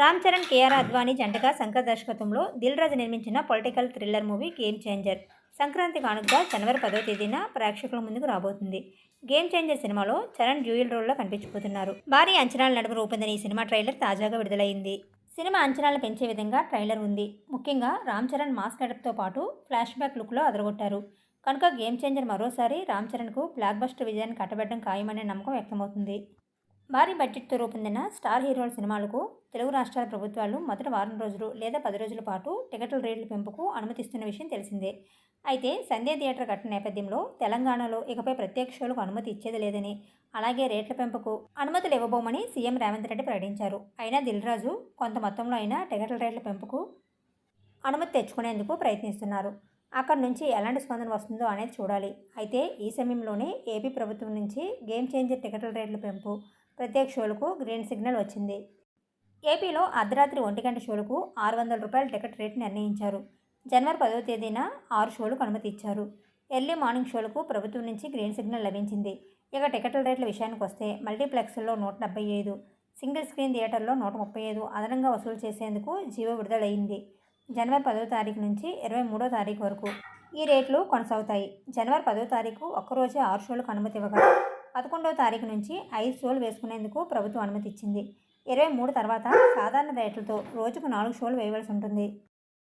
Ram Charan KR Advani జంటగా శంకర్ దర్శకత్వంలో దిల్ రాజు నిర్మించిన political thriller movie game changer. Sankranti కానుకగా జనవరి పదో తేదీన ప్రేక్షకుల ముందుకు రాబోతుంది. గేమ్ చేంజర్ సినిమాలో చరణ్ డ్యూయల్ రోల్లో కనిపించబోతున్నారు భారీ అంచనాల నడుమ రూపొందిన ఈ సినిమా ట్రైలర్ తాజాగా విడుదలైంది. సినిమా అంచనాలు పెంచే విధంగా ట్రైలర్ ఉంది. ముఖ్యంగా రామ్ చరణ్ మాస్ గడపతో పాటు ఫ్లాష్ బ్యాక్ లుక్లో అదరగొట్టారు. కనుక గేమ్ చేంజర్ మరోసారి రామ్ చరణ్కు బ్లాక్ బస్టర్ విజయాన్ని కట్టబెట్టడం ఖాయమనే నమ్మకం వ్యక్తమవుతుంది. భారీ బడ్జెట్తో రూపొందిన స్టార్ హీరోల సినిమాలకు తెలుగు రాష్ట్రాల ప్రభుత్వాలు మొదటి వారం రోజులు లేదా పది రోజుల పాటు టికెట్ల రేట్ల పెంపుకు అనుమతిస్తున్న విషయం తెలిసిందే. అయితే సంధ్య థియేటర్ ఘటన నేపథ్యంలో తెలంగాణలో ఇకపై ప్రత్యేక షోలకు అనుమతి ఇచ్చేది లేదని అలాగే రేట్ల పెంపుకు అనుమతులు ఇవ్వబోమని సీఎం రేవంత్ రెడ్డి ప్రకటించారు. అయినా దిల్రాజు కొంత మొత్తంలో అయినా టికెట్ల రేట్ల పెంపుకు అనుమతి తెచ్చుకునేందుకు ప్రయత్నిస్తున్నారు. అక్కడి నుంచి ఎలాంటి స్పందన వస్తుందో అనేది చూడాలి. అయితే ఈ సమయంలోనే ఏపీ ప్రభుత్వం నుంచి గేమ్ చేంజర్ టికెట్ల రేట్ల పెంపు ప్రత్యేక షోలకు గ్రీన్ సిగ్నల్ వచ్చింది. ఏపీలో అర్ధరాత్రి ఒంటి గంట షోలకు ఆరు వందల రూపాయల టికెట్ రేటు నిర్ణయించారు. జనవరి పదవ తేదీన ఆరు షోలకు అనుమతి ఇచ్చారు. ఎర్లీ మార్నింగ్ షోలకు ప్రభుత్వం నుంచి గ్రీన్ సిగ్నల్ లభించింది. ఇక టికెట్ల రేట్ల విషయానికి వస్తే మల్టీప్లెక్స్లో నూట డెబ్బై ఐదు సింగిల్ స్క్రీన్ థియేటర్లో నూట ముప్పై ఐదు అదనంగా వసూలు చేసేందుకు జీవో విడుదలైంది జనవరి పదో తారీఖు నుంచి ఇరవై మూడో తారీఖు వరకు ఈ రేట్లు కొనసాగుతాయి. జనవరి పదో తారీఖు ఒక్కరోజే ఆరు షోలకు అనుమతి ఇవ్వగా పదకొండవ తారీఖు నుంచి ఐదు షోలు వేసుకునేందుకు ప్రభుత్వం అనుమతి ఇచ్చింది. ఇరవై మూడు తర్వాత సాధారణ రేట్లతో రోజుకు నాలుగు షోలు వేయవలసి ఉంటుంది.